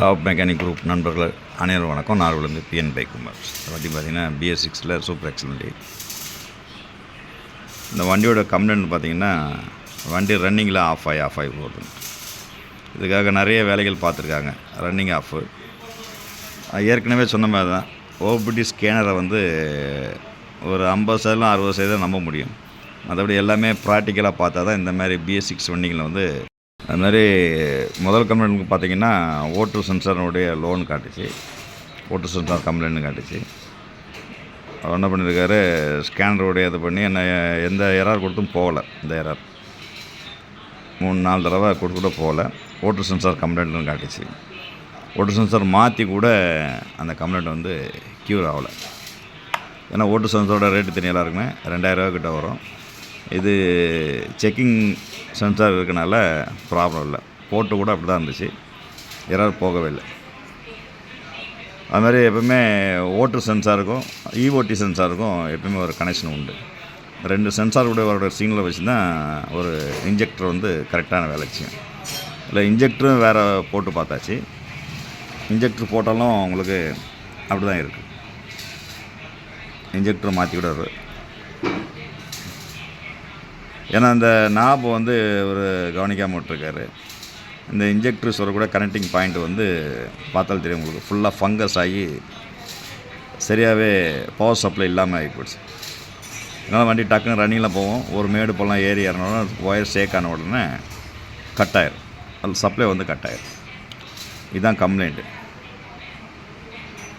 Top mechanic group நண்பர்கள் அனைவரும் வணக்கம். நார்வலேருந்து பிஎன் பைக்குமார் இந்த வண்டி பார்த்தீங்கன்னா பிஎஸ் சிக்ஸில் சூப்பர் எக்ஸலண்டி இந்த வண்டியோட கம்ப்ளைண்ட் பார்த்தீங்கன்னா வண்டி ரன்னிங்கில் ஆஃப் ஆகி ஆஃப் ஆகி போகுது. இதுக்காக நிறைய வேலைகள் பார்த்துருக்காங்க. ரன்னிங் ஆஃபு ஏற்கனவே சொன்ன மாதிரி தான் ஓபிடி ஸ்கேனரை வந்து ஒரு ஐம்பது சதவீதம் அறுபது சதவீதம் நம்ப முடியும். மற்றபடி எல்லாமே ப்ராக்டிக்கலாக பார்த்தா தான் இந்த மாதிரி பிஎஸ் சிக்ஸ் வண்டிகளில் வந்து அது மாதிரி முதல் கம்ப்ளைண்ட் பார்த்தீங்கன்னா ஓட்டர் சென்சாரினுடைய லோன் காட்டுச்சு. ஓட்டர் சென்சார் கம்ப்ளைண்ட்னு காட்டுச்சு. அவர் என்ன பண்ணியிருக்காரு ஸ்கேனருடைய இது பண்ணி என்ன எந்த எரார் கொடுத்தும் போகலை இந்த எரார் மூணு நாலு தடவை கொடுத்து கூட போகல. ஓட்டர் சென்சார் கம்ப்ளைண்ட்னு காட்டுச்சு. ஓட்டர் சென்சார் மாற்றி கூட அந்த கம்ப்ளைண்ட் வந்து க்யூர் ஆகலை. ஏன்னா ஓட்டர் சென்சாரோட ரேட்டு தனியாக எல்லாருக்குமே. ரெண்டாயிரரூவா கிட்ட வரும். இது செக்கிங் சென்சார் இருக்கனால ப்ராப்ளம் இல்லை. போட்டு கூட அப்படி தான் இருந்துச்சு. எரர் போகவே இல்லை. அது மாதிரி எப்பவுமே ஓட்டு சென்சாருக்கும் இஓடி சென்சாருக்கும் எப்பவுமே ஒரு கனெக்ஷன் உண்டு. ரெண்டு சென்சார் கூட வர சிக்னலை வச்சு தான் ஒரு இன்ஜெக்டர் வந்து கரெக்டான வேலை செய்யும். இல்லை இன்ஜெக்டரும் வேறு போட்டு பார்த்தாச்சு. இன்ஜெக்டர் போட்டாலும் உங்களுக்கு அப்படி தான் இருக்குது இன்ஜெக்டர் மாற்றி கூட ஏன்னா இந்த நாப் வந்து ஒரு கவனிக்காமல் விட்டுருக்காரு. இந்த இன்ஜெக்டர் சொல்ல கூட கனெக்டிங் பாயிண்ட் வந்து பார்த்தாலும் தெரியும் உங்களுக்கு. ஃபுல்லாக ஃபங்கஸ் ஆகி சரியாகவே பவர் சப்ளை இல்லாமல் ஆகி போச்சு. அதனால் வண்டி டக்குன்னு ரன்னிங்கில் போவோம் ஒரு மேடு போலாம் ஏறி இறங்கினோன்னா ஒயர் ஷேக் ஆன உடனே கட் ஆயிரும். அது சப்ளை வந்து கட் ஆயிரும். இதுதான் கம்ப்ளைண்ட்டு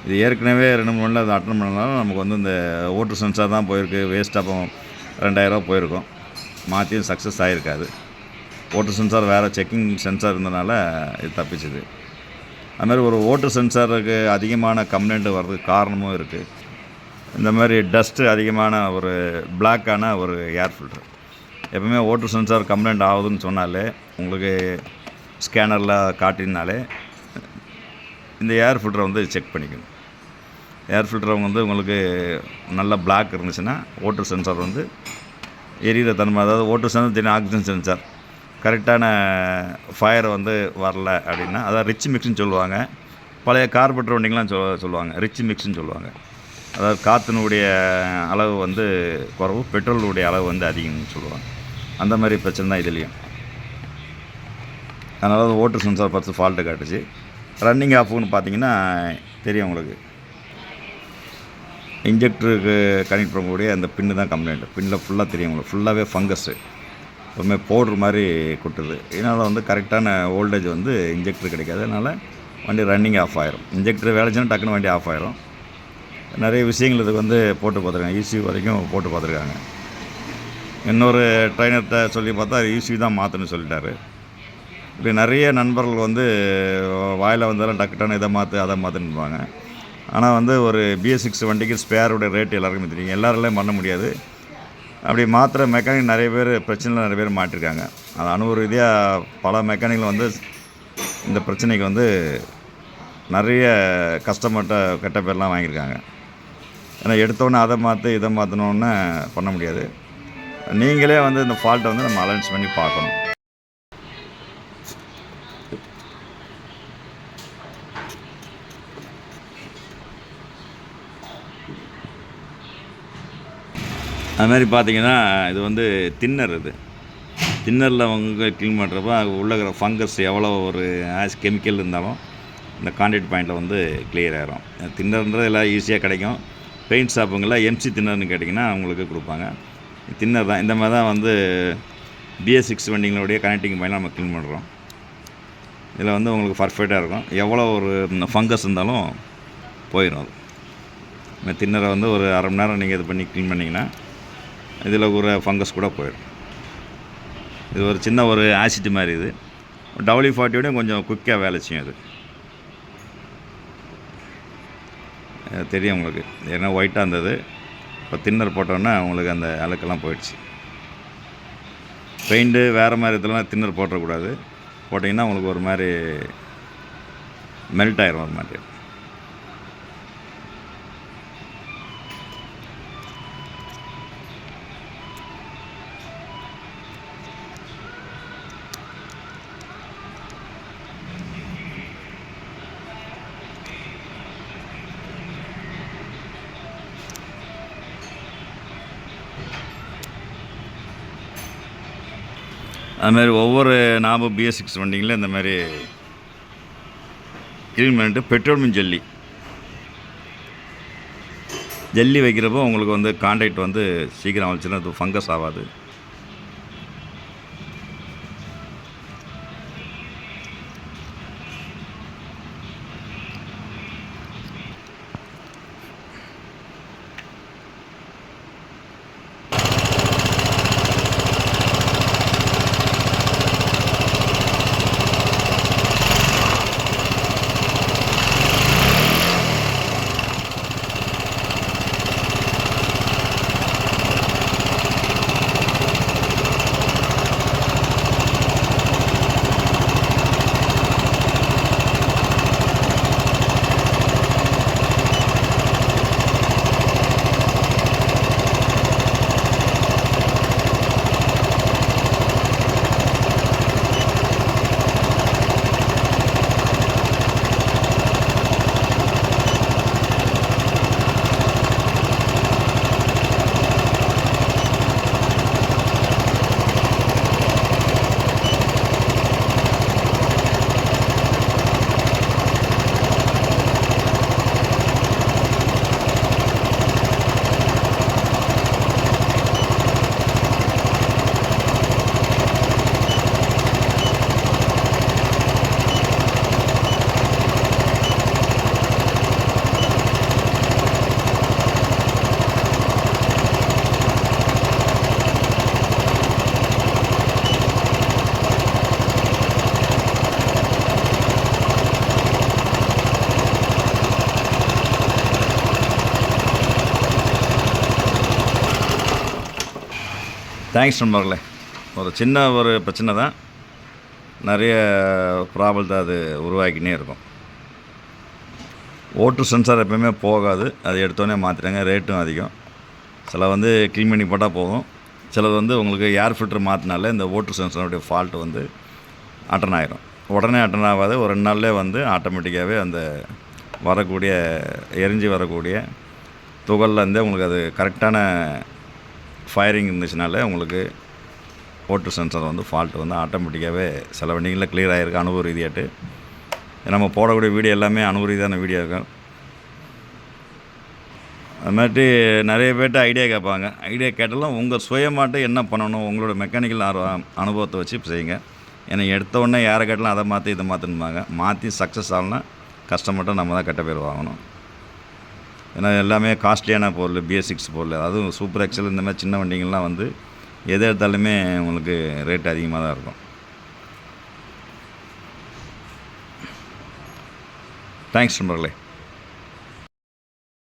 இது ஏற்கனவே ரெண்டு மூணு நாள் அதை அட்டன் பண்ணனாலும் நமக்கு வந்து இந்த ஓட்டு சென்சார் தான் போயிருக்கு. வேஸ்ட்டாக ரெண்டாயிரரூவா போயிருக்கும். மாற்றியும் சக்ஸஸ் ஆகிருக்காது ஓட்டர் சென்சார் வேறு செக்கிங் சென்சார் இருந்தனால இது தப்பிச்சுது. அதுமாதிரி ஒரு ஓட்டர் சென்சாருக்கு அதிகமான கம்ப்ளைண்ட்டு வர்றதுக்கு காரணமும் இருக்குது இந்த மாதிரி டஸ்ட்டு அதிகமான ஒரு பிளாக்கான ஒரு ஏர் ஃபில்டர் எப்பவுமே ஓட்டர் சென்சார் கம்ப்ளைண்ட் ஆகுதுன்னு சொன்னாலே உங்களுக்கு ஸ்கேனரில் காட்டினாலே இந்த ஏர் ஃபில்டரை வந்து செக் பண்ணிக்கணும். ஏர் ஃபில்டரை வந்து உங்களுக்கு நல்ல பிளாக் இருந்துச்சுன்னா ஓட்டர் சென்சார் வந்து எரியிற தன்மை அதாவது ஓட்டு சேர்ந்து தினம் ஆக்சிஜன் சென்சார் கரெக்டான ஃபயர் வந்து வரல அப்படின்னா அதாவது ரிச் மிக்ஸ்னு சொல்லுவாங்க. பழைய கார்பெட்டர் வண்டிங்கெலாம் சொல் சொல்லுவாங்க. ரிச் மிக்ஸ்னு சொல்லுவாங்க. அதாவது காற்றினுடைய அளவு வந்து குறவு பெட்ரோலுடைய அளவு வந்து அதிகம்னு சொல்லுவாங்க. அந்த மாதிரி பிரச்சனை தான் இதுலேயும். அதனால் ஓட்டு சென்சார் பார்த்து ஃபால்ட்டு காட்டுச்சு. ரன்னிங் ஆஃப்னு பார்த்தீங்கன்னா தெரியும் உங்களுக்கு. இன்ஜெக்டருக்கு கனெக்ட் பண்ணக்கூடிய அந்த பின்னு தான் கம்ப்ளைண்ட் பின்னில் ஃபுல்லாக தெரியும் உங்களுக்கு. ஃபுல்லாகவே ஃபங்கஸ்ஸு எப்பவுமே பவுட்ரு மாதிரி கொட்டுது. இதனால் வந்து கரெக்டான ஓல்டேஜ் வந்து இன்ஜெக்டர் கிடைக்காது. அதனால் வண்டி ரன்னிங் ஆஃப் ஆயிரும். இன்ஜெக்டர் வேலைச்சுன்னா டக்குன்னு வண்டி ஆஃப் ஆயிரும். நிறைய விஷயங்கள் இதுக்கு வந்து போட்டு பார்த்துருக்காங்க. ஈசி வரைக்கும் போட்டு பார்த்துருக்காங்க. இன்னொரு ட்ரைனர்கிட்ட சொல்லி பார்த்தா ஈசி தான் மாற்றணும்னு சொல்லிட்டாரு. இப்படி நிறைய நண்பர்கள் வந்து வாயில் வந்தாலும் டக்குட்டான இதை மாற்று அதை மாற்றுன்னுவாங்க ஆனால் வந்து ஒரு பிஎஸ் சிக்ஸ் வண்டிக்கு ஸ்பேரோட ரேட் எல்லாருக்குமே தெரியும். எல்லாராலையும் பண்ண முடியாது. அப்படி மாத்திர மெக்கானிக் நிறைய பேர் பிரச்சனையில் நிறைய பேர் மாட்டிருக்காங்க. அது அனுபவ ரீதியாக பல மெக்கானிக்கில் வந்து இந்த பிரச்சனைக்கு வந்து நிறைய கஸ்டமர்கிட்ட கெட்ட பேர்லாம் வாங்கியிருக்காங்க. ஏன்னா எடுத்தோன்னே அதை மாற்றி இதை மாற்றணுன்னு பண்ண முடியாது. நீங்களே வந்து இந்த ஃபால்ட்டை வந்து நம்ம அலைன்ஸ் பண்ணி பார்க்கணும். அது மாதிரி பார்த்தீங்கன்னா இது வந்து தின்னர் இது தின்னரில் அவங்க க்ளீன் பண்ணுறப்ப உள்ள இருக்கிற ஃபங்கஸ் எவ்வளோ ஒரு ஆஸ் கெமிக்கல் இருந்தாலும் இந்த கான்டாக்ட் பாயிண்டில் வந்து கிளியர் ஆகிரும் தின்னர்ன்றது எல்லாம் ஈஸியாக கிடைக்கும். பெயிண்ட் ஷாப்புங்களில் எம்சி தின்னர்னு கேட்டிங்கன்னா அவங்களுக்கு கொடுப்பாங்க. தின்னர் தான். இந்த மாதிரி தான் வந்து பிஎஸ் சிக்ஸ் வண்டிங்களுடைய கனெக்டிங் பாயிண்ட் நம்ம க்ளீன் பண்ணுறோம் இதில் வந்து உங்களுக்கு பர்ஃபெக்டாக இருக்கும். எவ்வளோ ஒரு ஃபங்கஸ் இருந்தாலும் போயிடும் அது. தின்னரை வந்து ஒரு அரை மணி நேரம் நீங்கள் இது பண்ணி க்ளீன் பண்ணிங்கன்னா இதில் ஒரு ஃபங்கஸ் கூட போயிடும். இது ஒரு சின்ன ஒரு ஆசிட் மாதிரி இது. டபுள்யூ ஃபார்ட்டியோடையும் கொஞ்சம் குயிக்காக வேலை செய்யும் அது. தெரியும் உங்களுக்கு. ஏன்னா ஒயிட்டாக இருந்தது. இப்போ தின்னர் போட்டோன்னே உங்களுக்கு அந்த அழுக்கெல்லாம் போயிடுச்சு. பெயிண்ட்டு வேறு மாதிரி இதெல்லாம் தின்னர் போட்டக்கூடாது போட்டிங்கன்னா உங்களுக்கு ஒரு மாதிரி மெல்ட் ஆயிரும் ஒரு மாதிரி. அதுமாதிரி ஒவ்வொரு நாபு பிஎஸ் சிக்ஸ் வண்டிங்களும் இந்த மாதிரி க்ளீன் பண்ணிட்டு பெட்ரோல் ஜல்லி. ஜல்லி வைக்கிறப்போ உங்களுக்கு வந்து கான்டாக்ட் வந்து சீக்கிரம் வச்சுன்னா அது ஃபங்கஸ் ஆகாது தேங்க்ஸ் நண்பர்களே. ஒரு சின்ன ஒரு பிரச்சனை தான். நிறைய ப்ராப்ளத்தை அது உருவாக்கினே இருக்கும். ஓட்டு சென்சார் எப்பயுமே போகாது. அது எடுத்தோடனே மாற்றிடுங்க ரேட்டும் அதிகம். சில வந்து க்ளீன் பண்ணி போட்டால் போதும். சிலது வந்து உங்களுக்கு ஏர் ஃபில்டர் மாற்றினாலே இந்த ஓட்டு சென்சாருடைய ஃபால்ட் வந்து அட்டன் ஆகிரும் உடனே அட்டன் ஆகாது. ஒரு ரெண்டு நாள்லேயே வந்து ஆட்டோமேட்டிக்காகவே அந்த வரக்கூடிய எரிஞ்சு வரக்கூடிய துகள்லேருந்தே உங்களுக்கு அது கரெக்டான ஃபயரிங் இருந்துச்சுனாலே உங்களுக்கு போட்டு சென்சார் வந்து ஃபால்ட் வந்து ஆட்டோமேட்டிக்காகவே சில வண்டிகளில் கிளியர் ஆகிருக்கு அனுபவ ரீதியாட்டு. நம்ம போடக்கூடிய வீடியோ எல்லாமே அனுபவ ரீதியான வீடியோ இருக்கும் அது மாதிரி நிறைய பேர்ட்ட ஐடியா கேட்பாங்க. ஐடியா கேட்டாலும் உங்கள் சுயமாட்டு என்ன பண்ணணும் உங்களோட மெக்கானிக்கல் ஆர்வம் அனுபவத்தை வச்சு செய்யுங்க. ஏன்னா எடுத்த உடனே யாரை கேட்டாலும் அதை மாற்றி இதை மாற்றணுமாங்க மாற்றி சக்ஸஸ் ஆகலாம் கஷ்டமட்டும் நம்ம தான் கெட்ட பேர் வாங்கணும். ஏன்னா எல்லாமே காஸ்ட்லியான பொருள் பிஎஸ் சிக்ஸ் பொருள். அதுவும் சூப்பர் எக்ஸல் இந்த மாதிரி சின்ன வண்டிங்கள்லாம் வந்து எதை எடுத்தாலுமே உங்களுக்கு ரேட் அதிகமாக தான் இருக்கும். தேங்க்ஸ் நண்பர்களே.